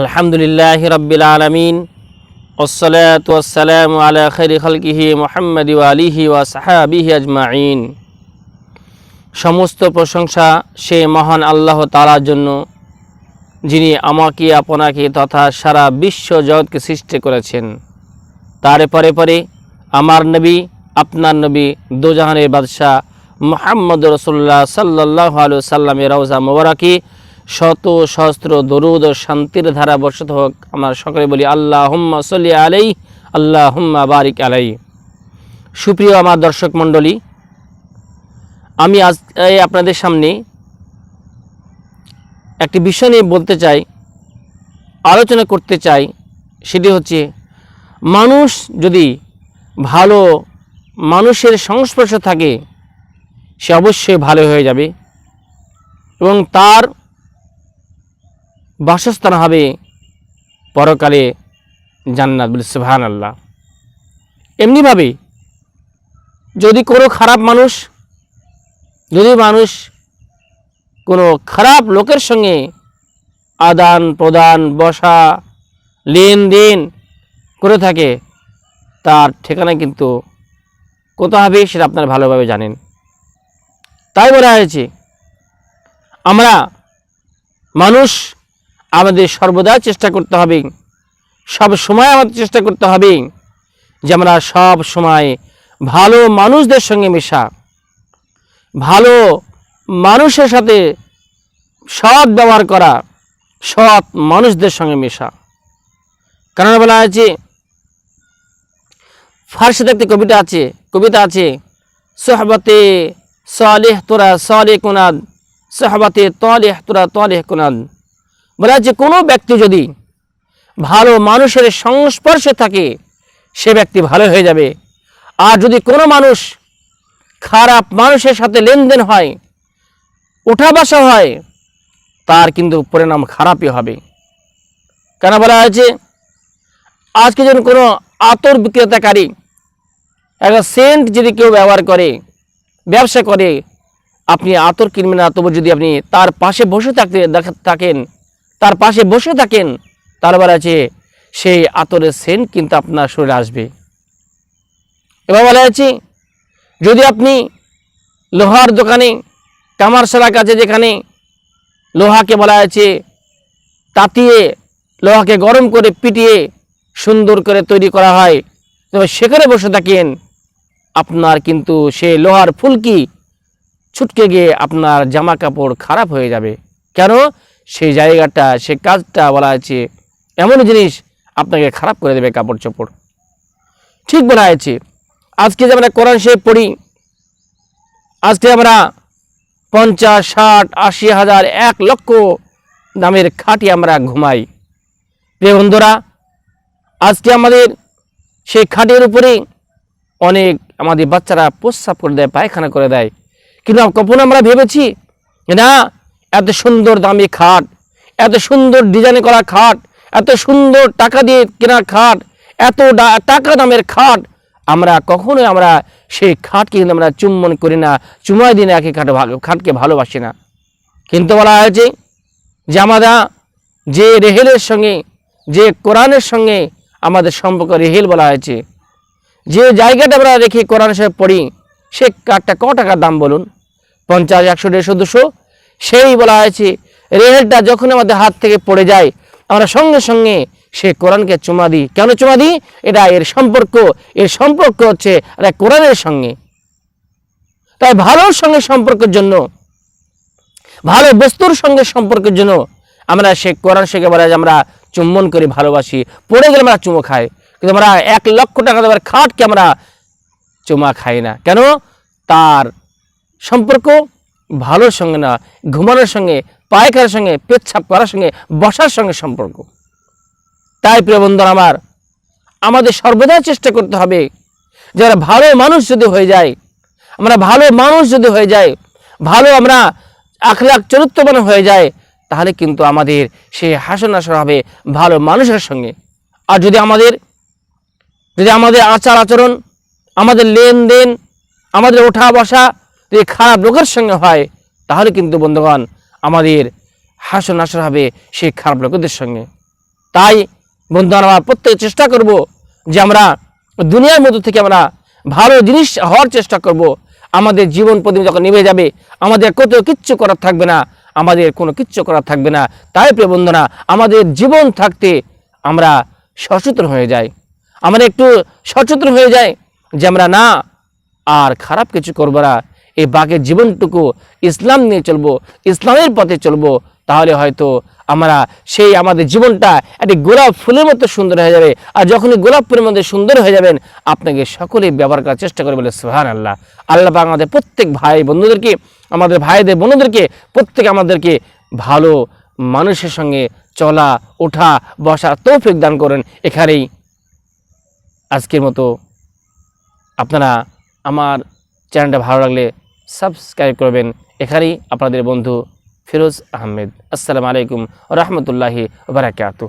আলহামদুলিল্লাহ রব্বিল আলমিন ওসলাত ওসালাম আলা খৈরি খলকিহি মোহাম্মদ আলিহি ওয়া সাহাবিহি আজমাইন। সমস্ত প্রশংসা সে মহান আল্লাহ তালার জন্য, যিনি আমাকে, আপনাকে তথা সারা বিশ্ব জগৎকে সৃষ্টি করেছেন। তার পরে পরে আমার নবী, আপনার নবী দোজাহানের বাদশাহ মোহাম্মদ রসুল্লাহ সাল্লাহ আলু সাল্লামের রওজা মোবারকি শত সহস্র, দরুদ ও শান্তির ধারা বর্ষিত হোক। আমরা সকলে বলি আল্লাহ হুম্মা সল্লি আলাই আল্লাহ হুম্মা বারিক আলাই সুপ্রিয় আমার দর্শক মণ্ডলী, আমি আজ আপনাদের সামনে একটি বিষয় নিয়ে বলতে চাই, আলোচনা করতে চাই। সেটি হচ্ছে, মানুষ যদি ভালো মানুষের সংস্পর্শে থাকে, সে অবশ্যই ভালো হয়ে যাবে এবং তার বাসস্থান হবে পরকালে জান্নাত বলে সুবহান আল্লাহ এমনিভাবে যদি কোনো খারাপ মানুষ, যদি মানুষ কোনো খারাপ লোকের সঙ্গে আদান প্রদান, বসা, লেনদেন করে থাকে, তার ঠিকানা কিন্তু কোথা হবে সেটা আপনারা ভালোভাবে জানেন। তাই বলা হয়েছে, আমরা মানুষ আমাদের সর্বদা চেষ্টা করতে হবে। সব সময় আমাদের চেষ্টা করতে হবে যে আমরা সব সময় ভালো মানুষদের সঙ্গে মেশা। ভালো মানুষের সাথে সৎ ব্যবহার করা, সৎ মানুষদের সঙ্গে মেশা। কারণ বলা আছে ফার্সিতে একটি কবিতা আছে কবিতা আছে, সোহবতে সালেহ তোরা সালে কোনাদ, সোহবতে তলেহ তোরা তলেহ কোনাদ। বলা যে কোনো ব্যক্তি যদি ভালো মানুষের সংস্পর্শে থাকে, সে ব্যক্তি ভালো হয়ে যাবে। আর যদি কোনো মানুষ খারাপ মানুষের সাথে লেনদেন হয় ওঠা বসা হয়, তার কিন্তু পরিণাম খারাপই হবে। কেন বলা হয়েছে? আজকে যখন কোনো আতর বিক্রেতাকারী একটা সেন্ট যদি কেউ ব্যবহার করে, ব্যবসা করে, আপনি আতর কিনবেন না তবু যদি আপনি তার পাশে বসে থাকতে থাকেন তার পাশে বসে থাকেন। তার বলা আছে সেই আতরের সেন্ট কিন্তু আপনার শরীরে আসবে। এবার বলা আছে যদি আপনি লোহার দোকানে, কামারশালার কাছে যেখানে লোহাকে বলা আছে তাতিয়ে লোহাকে গরম করে পিটিয়ে সুন্দর করে তৈরি করা হয় তবে সেখানে বসে থাকেন, আপনার কিন্তু সে লোহার ফুলকি ছুটকে গিয়ে আপনার জামা কাপড় খারাপ হয়ে যাবে। কেন? সেই জায়গাটা সে কাজটা বলা আছে এমন জিনিস আপনাকে খারাপ করে দেবে কাপড় চোপড়। ঠিক বলা আছে আজকে যে আমরা কোরআন শরীফ পড়ি, আজকে আমরা পঞ্চাশ, ষাট, আশি হাজার, এক লক্ষ দামের খাটি আমরা ঘুমাই। প্রিয় বন্ধুরা, আজকে আমাদের সেই খাটের উপরে অনেক আমাদের বাচ্চারা প্রস্রাব করে দেয় পায়খানা করে দেয়। কিন্তু কখন আমরা ভেবেছি না এত সুন্দর দামি খাট, এত সুন্দর ডিজাইন করা খাট, এত সুন্দর টাকা দিয়ে কেনা খাট, এত টাকা দামের খাট। আমরা কখনোই আমরা সেই খাটকে কিন্তু আমরা চুম্বন করি না, চুমাই দিনে একে খাট ভালো খাটকে ভালোবাসি না। কিন্তু বলা হয়েছে যে আমরা যে রেহেলের সঙ্গে, যে কোরআনের সঙ্গে আমাদের সম্পর্ক রেহেল বলা হয়েছে। যে জায়গাটা আমরা রেখে কোরআন সাহেব পড়ি, সে কাঠটা ক টাকার দাম বলুন? পঞ্চাশ, একশো, দেড়শো, দুশো সেই বলা হয়েছে, রেহেলটা যখন আমাদের হাত থেকে পড়ে যায়, আমরা সঙ্গে সঙ্গে সে কোরআনকে চুমা দিই। কেন চুমা দিই? এটা এর সম্পর্ক। এর সম্পর্ক হচ্ছে এটা কোরআনের সঙ্গে। তাই ভালোর সঙ্গে সম্পর্কের জন্য, ভালো বস্তুর সঙ্গে সম্পর্কের জন্য আমরা সে কোরআন শেখে বলা যায় আমরা চুম্বন করি, ভালোবাসি। পড়ে গেলে আমরা চুমো খাই। কিন্তু আমরা এক লক্ষ টাকা দেওয়ার খাটকে আমরা চুমা খাই না। কেন? তার সম্পর্ক ভালোর সঙ্গে না, ঘুমানোর সঙ্গে, পায়খানার সঙ্গে পেচ্ছাপ করার সঙ্গে, বসার সঙ্গে সম্পর্ক। তাই প্রিয় বন্ধুরা আমার, আমাদের সর্বদা চেষ্টা করতে হবে, যারা ভালো মানুষ যদি হয়ে যায়, আমরা ভালো মানুষ যদি হয়ে যায়, ভালো আমরা আখলাখ চরিত্রবান হয়ে যায়, তাহলে কিন্তু আমাদের সে হাসন আসর হবে ভালো মানুষের সঙ্গে। আর যদি আমাদের যদি আমাদের আচার আচরণ, আমাদের লেনদেন, আমাদের ওঠা বসা যদি খারাপ লোকের সঙ্গে হয়, তাহলে কিন্তু বন্ধুগণ আমাদের হাসন আসর হবে সেই খারাপ লোকেদের সঙ্গে। তাই বন্ধু আমরা প্রত্যেক চেষ্টা করব যে আমরা দুনিয়ার মধ্যে থেকে আমরা ভালো জিনিস হওয়ার চেষ্টা করব। আমাদের জীবন প্রতিদিন যখন নিভে যাবে, আমাদের কত কিচ্ছু করার থাকবে না, আমাদের কোনো কিচ্ছু করার থাকবে না। তাই প্রিয় বন্ধুরা, আমাদের জীবন থাকতে আমরা সচেতন হয়ে যাই। আমরা একটু সচেতন হয়ে যাই যে আমরা না, আর খারাপ কিছু করব না। এই বাঘের জীবনটুকু ইসলাম নিয়ে চলবো, ইসলামের পথে চলবো, তাহলে হয়তো আমরা সেই আমাদের জীবনটা একটি গোলাপ ফুলের মতো সুন্দর হয়ে যাবে। আর যখনই গোলাপ ফুলের মধ্যে সুন্দর হয়ে যাবেন, আপনাকে সকলেই ব্যবহার করার চেষ্টা করে বলে সুহান আল্লাহ আল্লাহ পাক আমাদের প্রত্যেক ভাই বন্ধুদেরকে, আমাদের ভাইদের বন্ধুদেরকে প্রত্যেক আমাদেরকে ভালো মানুষের সঙ্গে চলা, ওঠা বসা তৌফিক দান করেন। এখানেই আজকের মতো। আপনারা আমার চ্যানেলটা ভালো লাগলে সাবস্ক্রাইব করবেন। এখানেই আপনাদের বন্ধু ফিরোজ আহমেদ। আসসালামু আলাইকুম রহমতুল্লাহি বারাকাতু